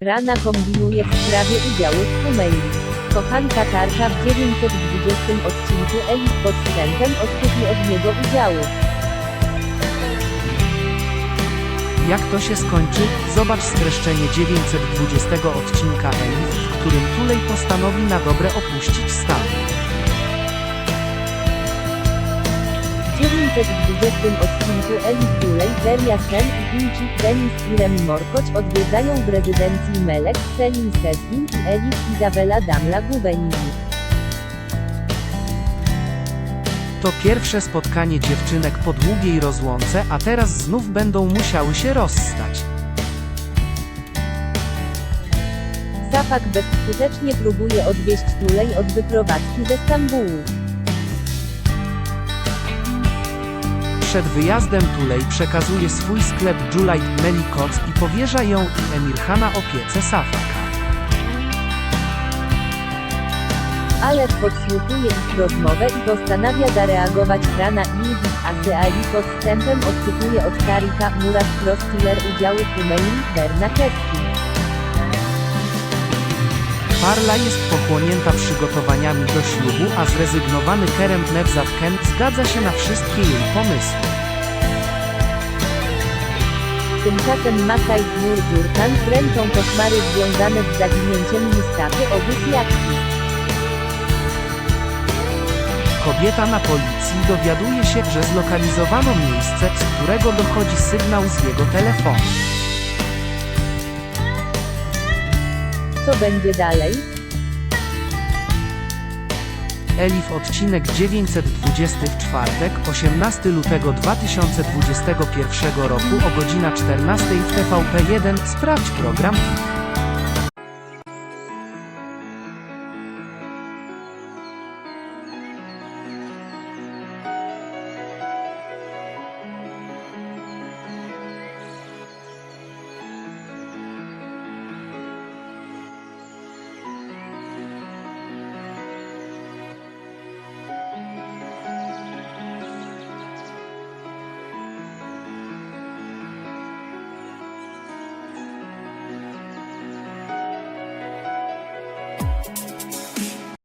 Rana kombinuje w sprawie udziału w Humeini. Kochanka Tarka w 920 odcinku Elis podstępem odkupi od niego udziału. Jak to się skończy? Zobacz streszczenie 920 odcinka Elif, w którym Tulej postanowi na dobre opuścić stan. W 920 odcinku Elis Dulej, Deria Sen i Inci, Denis i Remi Morkoć odwiedzają w rezydencji Melek, Selin Sesbin i Elis Izabela Damla Gubenini. To pierwsze spotkanie dziewczynek po długiej rozłące, a teraz znów będą musiały się rozstać. Safak bezskutecznie próbuje odwieść Tulej od wyprowadzki ze Stambułu. Przed wyjazdem Tulej przekazuje swój sklep Julite Melikoc i powierza ją i Emirhana opiece Safaka. Ale podsłuchuje ich rozmowę i postanawia zareagować Rana Ilgis Asy Ali podstępem odczytuje od Tarika Murat Crosskiller udziału Humeini Berna Keskin. Parla jest pochłonięta przygotowaniami do ślubu, a zrezygnowany Kerem Nevzat Ken zgadza się na wszystkie jej pomysły. Tymczasem Masaj Nur Durkan kręcą koszmary związane z zaginięciem Mustafy Ogus Jatki. Kobieta na policji dowiaduje się, że zlokalizowano miejsce, z którego dochodzi sygnał z jego telefonu. Co będzie dalej? Elif odcinek 920 w czwartek, 18 lutego 2021 roku o godzina 14 w TVP1 sprawdź program.